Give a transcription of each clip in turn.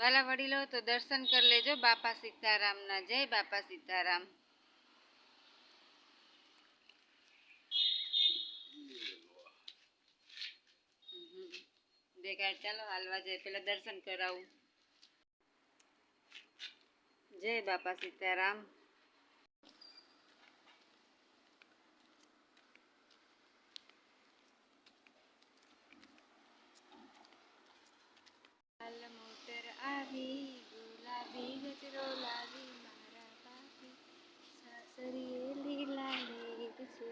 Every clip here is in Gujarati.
વાલા વડીલો, તો દર્શન કરી લેજો. બાપા સીતારામના જય, બાપા સીતારામ. દેખાય ચાલો હાલવા જાય પેલા દર્શન કરાવું. જય બાપા સીતારામ લાલ મોટર આવી ગુલાબી ગજરો લાવી મારા બાપી સાસરીએ લીલા લેટ છે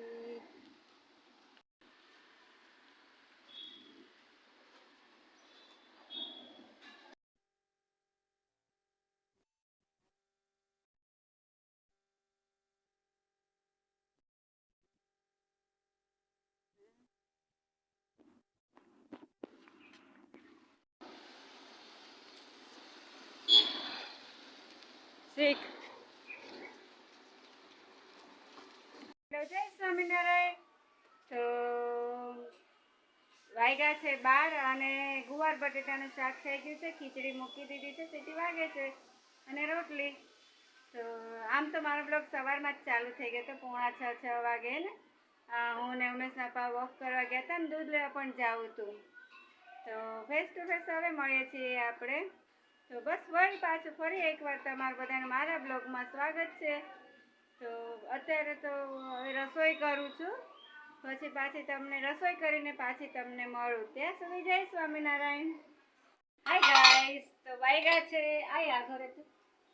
શીખ જય સ્વામિનારાયણ. તો વાગ્યા છે બાર અને ગુવાર બટેટાનું શાક થઈ ગયું છે, ખીચડી મૂકી દીધી છે, સીટી વાગે છે અને રોટલી. તો આમ તો મારો બ્લોગ સવારમાં જ ચાલુ થઈ ગયો હતો, પોણા છ છ વાગે ને. હું ને ઉમેશના પા વોક કરવા ગયા હતા ને, દૂધ લેવા પણ જાવું હતું. તો ફેસ ટુ ફેસ હવે મળીએ છીએ આપણે. તો બસ વળી પાછું ફરી એકવાર તમારે બધાને મારા બ્લોગમાં સ્વાગત છે. તો અત્યારે તો હવે રસોઈ કરું છું. પછી પાછી તમને રસોઈ કરીને પાછી તમને મળું. ત્યાં સુધી જય સ્વામિનારાયણ. હાય ગાઈસ તો વાગ્યા છે. આયા ઘરે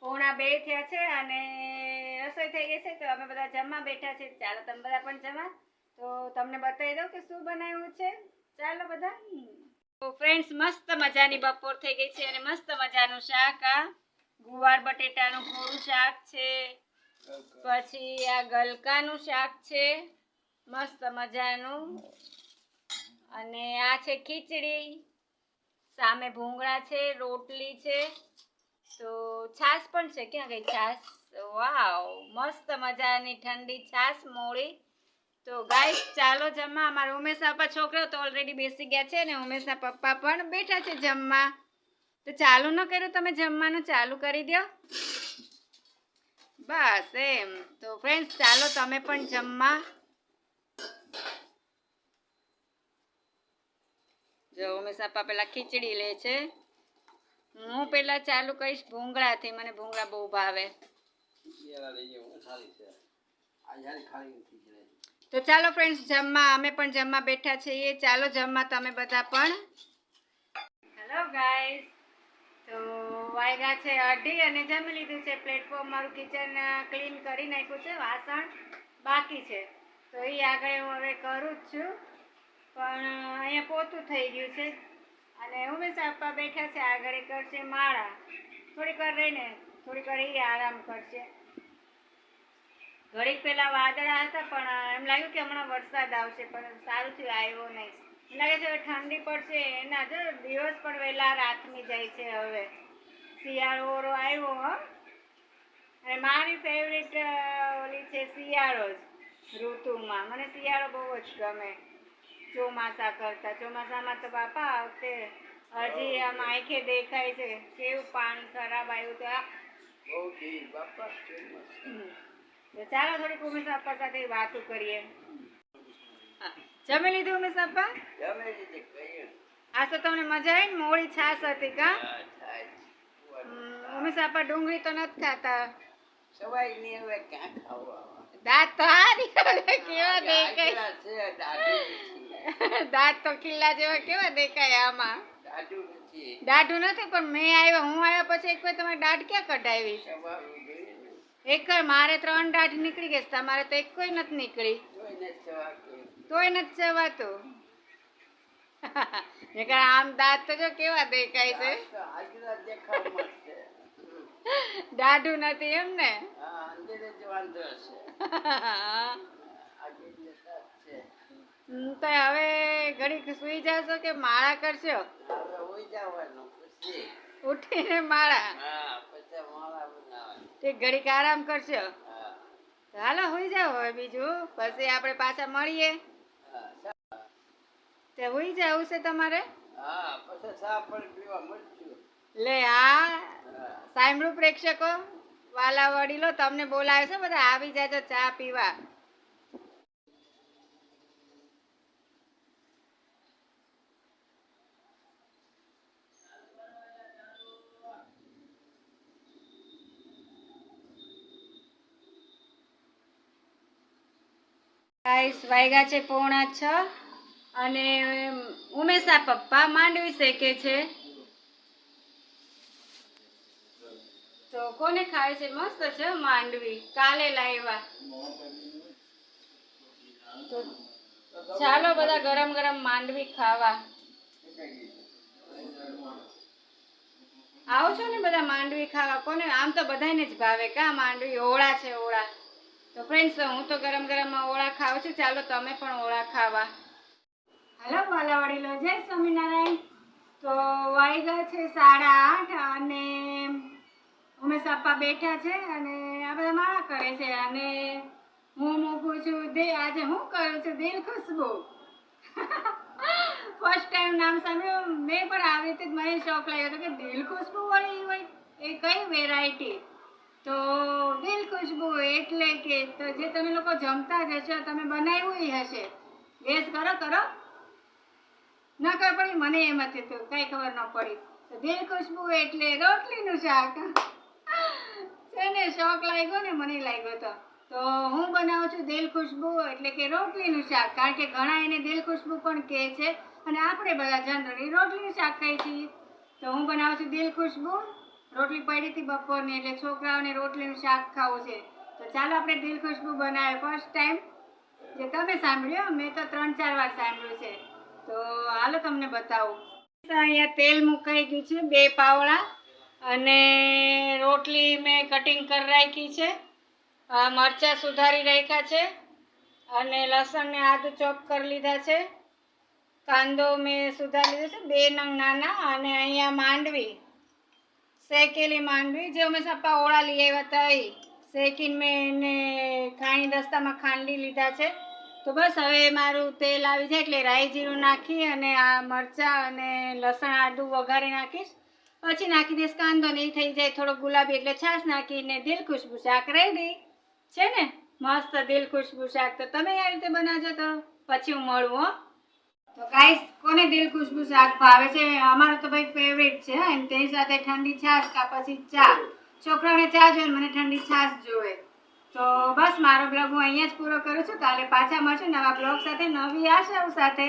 પોણા બે થયા છે અને રસોઈ થઈ ગઈ છે. તો અમે બધા જમવા બેઠા છે ચાલો તમે બધા પણ જમા. તો તમને બતાવી દઉં કે શું બનાવ્યું છે. ચાલો બધા ફ્રેન્ડ્સ મસ્ત મજાની બપોર થઈ ગઈ છે અને મસ્ત મજાનું શાક, આ ગુવાર બટેટાનું કોરું શાક છે. પછી આ ગલકાનું શાક છે. મસ્ત મજાનું. અને આ છે ખીચડી. સામે ભૂંગળા છે, રોટલી છે. તો છાશ પણ છે. ક્યાં ગઈ છાશ? વાવ, મસ્ત મજાની ઠંડી છાશ, મોળી. તો ગાઈસ ચાલો જમવા. અમારા ઉમેશ આપા છોકરા તો ઓલરેડી બેસી ગયા છે ને ઉમેશના પપ્પા પણ બેઠા છે જમવા. તો ચાલુ ન કર્યું તમે જમવાનું? ચાલુ કરી દો. બસ એમ. તો ફ્રેન્ડ્સ ચાલો તમે પણ જમવા. જો ઉમેશ આપા પેલા ખીચડી લે છે. હું પેલા ચાલુ કરીશ ભૂંગળાથી. મને ભૂંગળા બહુ ભાવે. તો ચાલો ફ્રેન્ડ્સ જમવા, અમે પણ જમવા બેઠા છીએ. ચાલો જમવા તમે બધા પણ. હેલો ગાઈસ તો વાયગા છે અઢી અને જમી લીધું છે પ્લેટફોર્મ મારું કિચન ક્લીન કરી નાખ્યું છે. વાસણ બાકી છે. તો એ આગળ હું હવે કરું જ છું. પણ અહીંયા પોતું થઈ ગયું છે. અને ઉમેશ આપવા બેઠા છે. આગળ કરશે માળા. થોડીક વાર રહીને, થોડીક વાર એ આરામ કરશે. ઘડીક પેલા વાદળા હતા પણ એમ લાગ્યું કે હમણાં વરસાદ આવશે પણ સારું થયું આવ્યો નહીં. એમ લાગે છે હવે ઠંડી પડશે એના જો દિવસ પણ વહેલા રાતની જાય છે હવે. શિયાળો ઓરો આવ્યો હો. અને મારી ફેવરેટ ઓલી છે શિયાળો જ ઋતુમાં. મને શિયાળો બહુ જ ગમે. ચોમાસા કરતા. ચોમાસામાં તો બાપા આવતે હજી આમ આંખે દેખાય છે કેવું પાણી ખરાબ આવ્યું તો આ બહુ તો ચાલો થોડીક ઉમેશ આપા સાથે વાતો કરીએ. જમી લીધું ઉમેશ આપા? આ તો તમને મજા આવી ને મોડી છાશ હતી કા? ઉમેશ આપા ડુંગળી તો નથી ખાતા. દાંત તો હારી કેવા દેખાય? દાંત તો કિલ્લા જેવા કેવા દેખાય આમાં? દાઢું નથી. પણ મેં આવ્યા હું આવ્યા પછી એક વાર તમારે દાઢ ક્યાં કઢાવી? એક મારે ત્રણ દાઢ નીકળી ગઈ તમારે તો એક કોઈ નથી નીકળી. તોય નથી જવાતું. આમ દાંત તો જો કેવા દેખાય છે? દાઢું નથી એમ ને? તો હવે ઘડીક સુઈ જશો કે માળા કરશો? ઉઠીને માળા? તે ઘડીક આરામ કરશો. હાલો હોઈ જાવ હવે બીજું. પછી આપણે પાછા મળીએ. તે હોઈ જવું છે તમારે? હા લે આ સાંભળું પ્રેક્ષકો વાલા વડીલો તમને બોલાવે છે બધા આવી જાજો ચા પીવા. ગાઈસ, વાયગા છે પોણા છ. અને ઉમેશા પપ્પા માંડવી શેકે છે. તો કોને ખાવે છે? મસ્ત છે માંડવી. કાલે લાવ્યા ચાલો બધા ગરમ ગરમ માંડવી ખાવા. આવો છો ને બધા માંડવી ખાવા? કોને? આમ તો બધાને જ ભાવે. કા માંડવી? ઓળા છે ઓળા. તો ફ્રેન્ડ્સ હું તો ગરમ ગરમ ઓળા ખાઉં છું. ચાલો તમે પણ ઓળા ખાવા. હલો વાલા વડીલો જય સ્વામિનારાયણ. તો વાગ્યા છે સાડા આઠ અને ઉમેશ આપા બેઠા છે અને આ બધા માળા કરે છે. અને હું મૂકું છું દે આજે હું કરું છું દિલ ખુશબુ. ફર્સ્ટ ટાઈમ નામ સાંભળ્યું. મેં પણ આવી રીતે મને શોખ લાગ્યો હતો કે દિલ ખુશબુ વાળી હોય. એ કઈ વેરાયટી તો ખુશ્બુ એટલે કે તો જે તમે લોકો જમતા જ હશો, તમે બનાવ્યું હશે. ગેસ કરો કરો. ન ખબર પડી, મને એમ હતી તો કઈ ખબર ન પડી. તો દિલ ખુશ્બુ એટલે રોટલીનું શાક. છે ને, શોખ લાગ્યો ને, મને લાગ્યો તો. તો હું બનાવું છું દિલ ખુશ્બુ એટલે કે રોટલીનું શાક. કારણ કે ઘણા એને દિલ ખુશ્બુ પણ કહે છે. અને આપણે બધા જનરલી રોટલીનું શાક ખાઈએ છીએ. તો હું બનાવું છું દિલ ખુશ્બુ. રોટલી પડી હતી બપોરની એટલે છોકરાઓને રોટલીનું શાક ખાવું છે. તો ચાલો આપણે દિલ ખુશ્બુ બનાવે ફર્સ્ટ ટાઈમ જે તમે સાંભળ્યો, મેં તો ત્રણ ચાર વાર સાંભળ્યું છે. તો હાલો તમને બતાવું. અહીંયા તેલ મુકાઈ ગયું છે, બે પાવડા. અને રોટલી મેં કટિંગ કરી રાખી છે. મરચાં સુધારી રાખ્યા છે. અને લસણ ને આદુ ચોપ કરી લીધા છે. કાંદો મેં સુધારી લીધો છે, બે નંગ નાના. અને અહીંયા માંડવી. શેકેલી માંડવી, જે અમે સપ્પા ઓળા લઈ આવ્યા હતા એ. શેકીને મેં એને ખાણી દસ્તામાં ખાંડી લીધા છે. તો બસ હવે મારું તેલ આવી જાય એટલે રાઈ જીરું નાખી અને આ મરચાં અને લસણ આદું વઘારી નાખીશ. પછી નાખી દઈશ કાંદો ને એ થઈ જાય થોડો ગુલાબી એટલે છાશ નાખીને દિલ ખુશબુ શાક રેડી છે ને? મસ્ત દિલ ખુશબુ શાક. તો તમે આ રીતે બનાવજો તો. પછી હું મળું હો. તો ગાઈસ કોને દિલ ખુશબુ શાક ભાવે છે? અમારો તો ભાઈ ફેવરેટ છે અને તેની સાથે ઠંડી છાશ કા પછી ચા. છોકરાઓને ચા જોઈએ, મને ઠંડી છાશ જોવે તો બસ, મારો બ્લોગ હું અહીંયા જ પૂરો કરું છું. કાલે પાછા મળશું નવા બ્લોગ સાથે. નવી આશાઓ સાથે.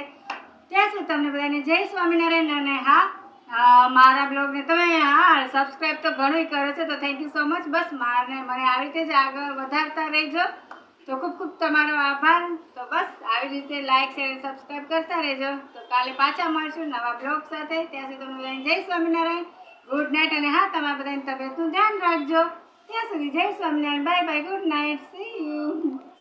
ત્યાં સુધી તમને બધાને જય સ્વામિનારાયણ અને હા મારા બ્લોગને તમે, હા સબસ્ક્રાઈબ તો ઘણું કરો છો, તો થેન્ક યુ સો મચ બસ, મારને, મને આવી રીતે જ આગળ વધારતા રહેજો. તો ખૂબ તમારો આભાર તો બસ આવી રીતે લાઈક શેર સબસ્ક્રાઈબ કરતા રહેજો. તો કાલે પાછા મળશું નવા બ્લોગ સાથે. ત્યાં સુધી તમે જય સ્વામિનારાયણ. ગુડ નાઇટ અને હા, તમારા બધાની તબિયતનું ધ્યાન રાખજો. ત્યાં સુધી જય Swaminarayan. Bye bye good night